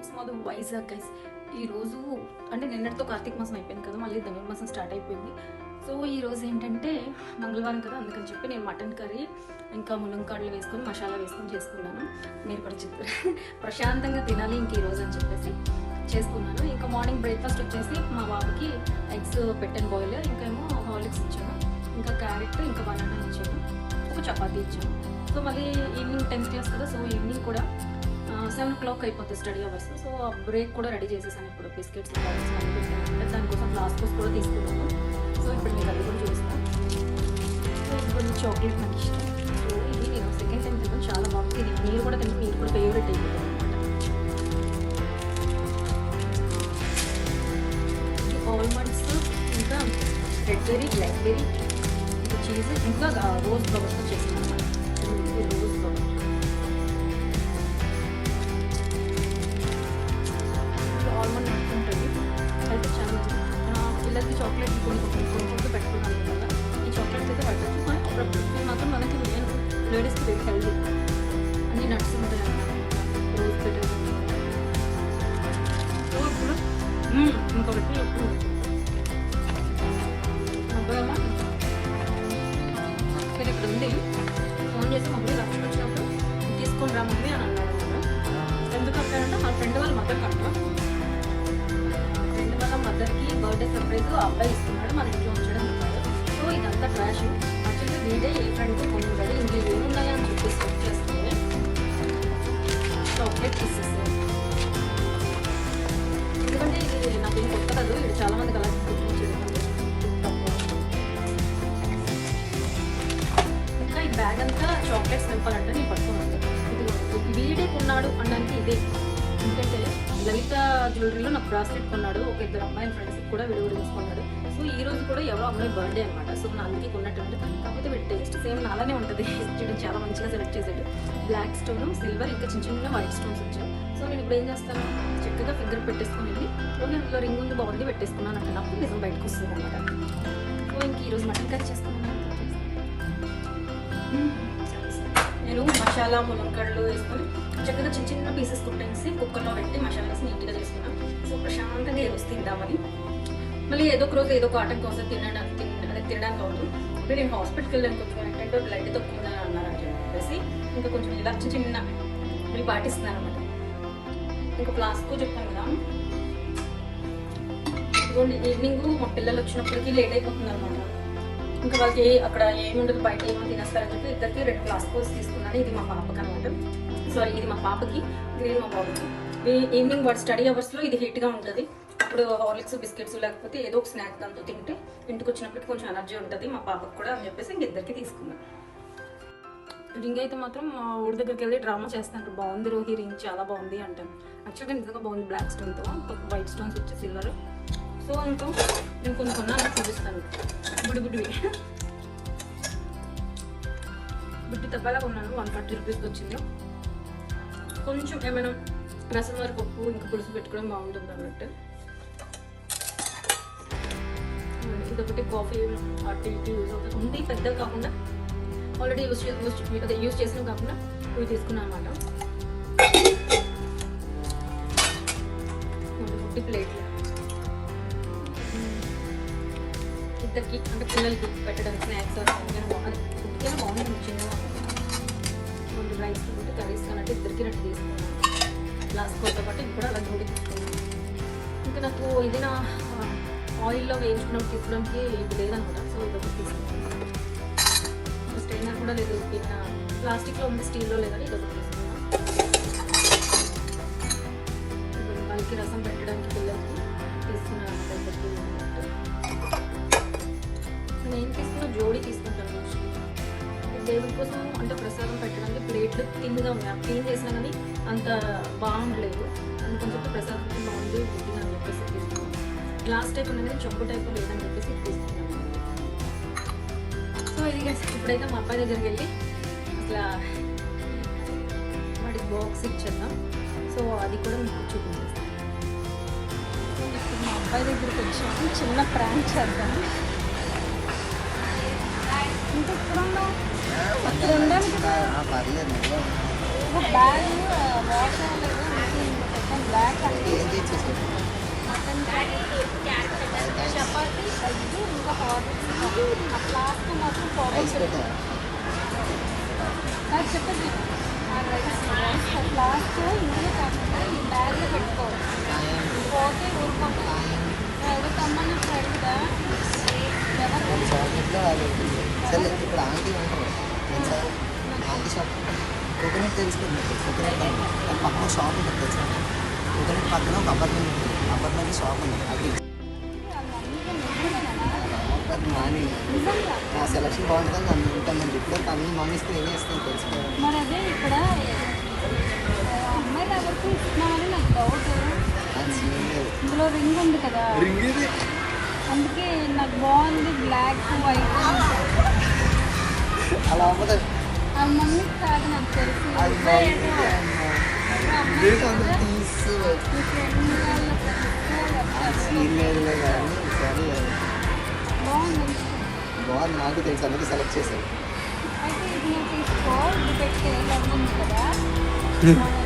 It's Madhu Vizag guys. ఈరోజు అంటే నిన్నటితో కార్తీక మాసం అయిపోయింది కదా మళ్ళీ ధనుర్మాసం స్టార్ట్ అయిపోయింది. సో ఈ రోజు ఏంటంటే మంగళవారం కదా అందుకని చెప్పి నేను మటన్ కర్రీ ఇంకా ములంకాడలు వేసుకొని మసాలా వేసుకొని చేసుకున్నాను. మీరు కూడా చెప్పారు ప్రశాంతంగా తినాలి ఇంక ఈరోజు అని చెప్పేసి చేసుకున్నాను. ఇంకా మార్నింగ్ బ్రేక్ఫాస్ట్ వచ్చేసి మా బాబుకి ఎగ్స్ పెట్టాను బాయిల్ ఇంకా ఏమో హాలిక్స్ ఇచ్చాను. ఇంకా క్యారెట్ ఇంకా బనానా ఇచ్చాను. ఒక చపాతీ ఇచ్చాను. సో మళ్ళీ ఈవినింగ్ టెన్త్ క్లాస్ కదా సో ఈవినింగ్ కూడా సెవెన్ ఓ క్లాక్ అయిపోతుంది స్టడీ అవర్స్ సో ఆ బ్రేక్ కూడా రెడీ చేసేసాను ఇప్పుడు. బిస్కెట్స్ దానికోసం ఫ్లాస్కోస్ కూడా తీసుకున్నాను. సో ఇప్పుడు మీకు అది కూడా చూస్తాను సో ఇప్పుడు చాక్లెట్ నాకు ఇష్టం. సో ఇది నేను సెకండ్ టైం తిన్నాను. చాలా బాగుంది. ఇది మీరు కూడా తింటే మీరు కూడా ఫేవరెట్ అయిపోతుంది ఆల్మండ్స్ ఇంకా red berry blackberry cheese ఇంకా రోజ్ ఫ్లవర్స్తో చేస్తున్నాను ఆల్మండ్ నట్స్ ఉంటుంది. అయితే చాలా ఆ, పిల్లలకి చాక్లెట్ కొన్ని కొన్ని కొనుక్కుంటూ పెట్టుకున్నాను అనమాట. ఈ చాక్లెట్స్ అయితే పట్టచ్చు కానీ ఇవి మాత్రం మనకి లేడీస్కి వెరీ హెల్దీ అన్ని నట్స్ ఉంటాయి అన్నమాట రోజ్ మ్మ్, ఇంకొకటి అబ్బాయమ్మ ఇక్కడ ఇక్కడ ఉంది ఫోన్ చేసి మమ్మీ లక్ష్మి వచ్చినప్పుడు తీసుకొని రా మమ్మీ అని అన్నాడు మా ఫ్రెండ్ వాళ్ళ మదర్ బర్త్డే సర్ప్రైజ్ అబ్బాయి ఇస్తున్నాడు మన ఇంట్లో ఉంచడం చెప్పాడు సో ఇదంతా ట్రాష్ యాక్చువల్లీ వీడే ఏ ఫ్రెండ్కి కొనుంటాడు ఇందులో ఏమున్నాయి అని చెప్పి సెట్ చేస్తే చాక్లెట్ తీసేస్తాను ఎందుకంటే ఇది నాకు ఏం కొత్త కాదు ఇది చాలా మంది అలా ఇంకా ఈ బ్యాగ్ అంతా చాక్లెట్స్ నింపాలంటే నేను పట్టుకున్నాను ఇది వీడే కొన్నాడు అనడానికి ఇదే. ఎందుకంటే లలిత జ్యువెలరీలో నాకు బ్రాస్లెట్ కొన్నాడు ఒక ఇద్దరు అమ్మాయిల ఫ్రెండ్స్ కూడా విడివిడి తీసుకున్నాడు సో ఈ రోజు కూడా ఎవరో అమ్మాయి బర్త్డే అనమాట. సో నా అందుకే కొన్నట్టు కాకపోతే వీడి టేస్ట్ సేమ్ నాలానే ఉంటుంది. చూడండి చాలా మంచిగా సెలెక్ట్ చేశాడు. బ్లాక్ స్టోన్ సిల్వర్ ఇంకా చిన్న చిన్న వైట్ స్టోన్స్ వచ్చాయి. సో నేను ఇప్పుడు ఏం చేస్తాను? చక్కగా ఫింగర్ పెట్టేసుకుని వెళ్ళి ఓకే అందులో రింగ్ ఉంది బాగుంది పెట్టేసుకున్నాను అంటే నిజం బయటకు వస్తుంది అనమాట. సో ఇంక ఈరోజు మటన్ కర్రీ చేసుకున్నాను మసాలా మునక్కడలు వేసుకొని చక్కగా చిన్న చిన్న పీసెస్ కుట్టేసి కుక్కర్లో పెట్టి మసాలా వేసి నీట్గా చేసుకున్నాను సో ప్రశాంతంగా రోజు తిందామని. మళ్ళీ ఏదో ఒక రోజు ఏదో ఒక ఆటం కోసం తినడానికి అదే తినడానికి అవుతుంది ఇప్పుడు నేను హాస్పిటల్కి వెళ్ళాను కొంచెం ఏంటంటే బ్లడ్ తక్కువ ఉందని అన్నారని చెప్పేసి ఇంకా కొంచెం ఇలా చిన్న చిన్న ఇవి పాటిస్తున్నాను అనమాట ఇంకా ఫ్లాస్క్ చెప్పాను కదా. ఇదిగోండి ఈవినింగ్ మా పిల్లలు వచ్చినప్పటికీ లేట్ అయిపోతుంది అనమాట ఇంకా వాళ్ళకి ఏ- అక్కడ ఏమి ఉండదు బయట ఏమో తినేస్తారని చెప్పి ఇద్దరికి రెండు ఫ్లాస్కోస్ తీసుకున్నాను. ఇది మా పాపకి అనమాట సారీ ఇది మా పాపకి గ్రీన్ మా బాబుకి. ఈవినింగ్ వాడు స్టడీ అవర్స్లో ఇది హీట్గా ఉంటుంది. అప్పుడు హార్లిక్స్ బిస్కెట్స్ లేకపోతే ఏదో ఒక స్నాక్ దాంతో తింటే ఇంటికి వచ్చినప్పటికి కొంచెం ఎనర్జీ ఉంటుంది మా పాపకు కూడా అని చెప్పేసి ఇంక ఇద్దరికి తీసుకున్నాను రింగ్ అయితే మాత్రం మా ఊరి దగ్గరికి వెళ్ళి డ్రామా చేస్తాను బాగుంది రోహి రింగ్ చాలా బాగుంది అంటాను యాక్చువల్గా నిజంగా బాగుంది బ్లాక్ స్టోన్తో వైట్ స్టోన్స్ వచ్చి సిల్వర్ సో అనుకో నేను కొన్ని కొన్నాను చూపిస్తాను. బుడి బుడివి బుడ్డి తప్పాలా కొన్నాను. వన్ ఫార్టీ రూపీస్కి వచ్చింది. కొంచెం ఏమైనా రసం వారి పప్పు ఇంకా పులుసు పెట్టుకోవడం బాగుంటుంది అన్నట్టు. ఇదొకటి కాఫీ అటు ఇటు యూజ్ అవుతుంది. ఉంది పెద్దగా కాకుండా ఆల్రెడీ యూస్ యూస్ అదే యూజ్ చేసినవి కాకుండా ఇవి తీసుకున్నాను అనమాట ఫుడ్ ప్లేట్లు ఇద్దరికి అంటే పిల్లలకి పెట్టడం స్నాక్స్ ఫుడ్కైనా బాగుంటుంది చిన్నగా రెండు రైస్ ఉంటే కర్రీస్ అన్నట్టు ఇద్దరికి రెండు తీసుకున్నాను. గ్లాస్ కొత్త పాటు ఇది కూడా అలా కూడా తీసుకున్నాను. ఇంకా నాకు ఇది నా ఆయిల్లో వేయించుకున్నప్పుడు తీసుకోవడానికి ఇది లేదనమాట సో ఇది ఒకటి తీసుకున్నాను. స్ట్రైనర్ కూడా లేదు. ప్లాస్టిక్లో ఉంది స్టీల్లో లేదని ఇది ఒకటి తీసుకున్నాను. వాళ్ళకి రసం పెట్టడానికి పిల్లలకి తీసుకున్నాను. కోసం అంటే ప్రసాదం పెట్టడానికి ప్లేట్లు తిన్నుగా ఉన్నాయి. క్లీన్ చేసినా కానీ అంత బాగుండలేదు. అందుకని చెప్పి ప్రసాదం బాగుంది అని చెప్పేసి తీసుకున్నాను. గ్లాస్ టైప్ ఉన్నది చొప్పు టైప్ లేదని చెప్పేసి తీసుకున్నాను. సో ఇది ఇప్పుడైతే మా అబ్బాయి దగ్గరికి వెళ్ళి అట్లా వాటికి బాక్స్ ఇచ్చేద్దాం. సో అది కూడా మీకు చూపించేస్తాను. ఇప్పుడు మా అబ్బాయి దగ్గరికి వచ్చాము. చిన్న ప్రాంక్ చేద్దాం. చపాతి ఐదు ఇంకా హార్లిక్స్ ఆ ఫ్లాస్క్ మాత్రం రైస్ ప్రాబ్లం పెట్టా నాకు చెప్పండి ఆ రైస్ రైస్ ఆ ఫ్లాస్క్ ఇందులో కాకుండా ఈ బ్యాగ్లో పెట్టుకోవాలి పోతే ఊరుకోవాలి ఎవరు తమ్మన్నప్పుడు అడుగుదా ఎవరు ఇప్పుడు ఆంటీ ఉంటారు తెలుసుకుంది. కోకోనట్ దాని పక్కన షాప్ ఉంటుంది తెలుసా? కోకోనట్ పక్కన ఒక అపార్ట్మెంట్ ఉంటుంది అపార్ట్మెంట్ షాప్ ఉంది. అది. మాని. నా సెలక్షన్ బాగుంటుందని నన్ను ఉంటాను ఇప్పుడు అన్ని మమ్మీస్కి ఏం చేస్తాను తెలుసుకోవాలి. మరి అదే ఇక్కడ ఆ, అమ్మాయిలు ఎవరికి ఇస్తున్నామని నాకు డౌట్ అది సీన్ లేదు. ఇందులో రింగ్ ఉంది కదా. రింగ్ ఇది అందుకే నాకు బాగుంది బ్లాక్ వైట్ అలా అవ్వదు. మమ్మీ కాదు నాకు తెలుసు. బాగుంది. నాకు తెలుసు. అందుకే సెలెక్ట్ చేశాను అయితే ఇది తీసుకో ఉంది కదా.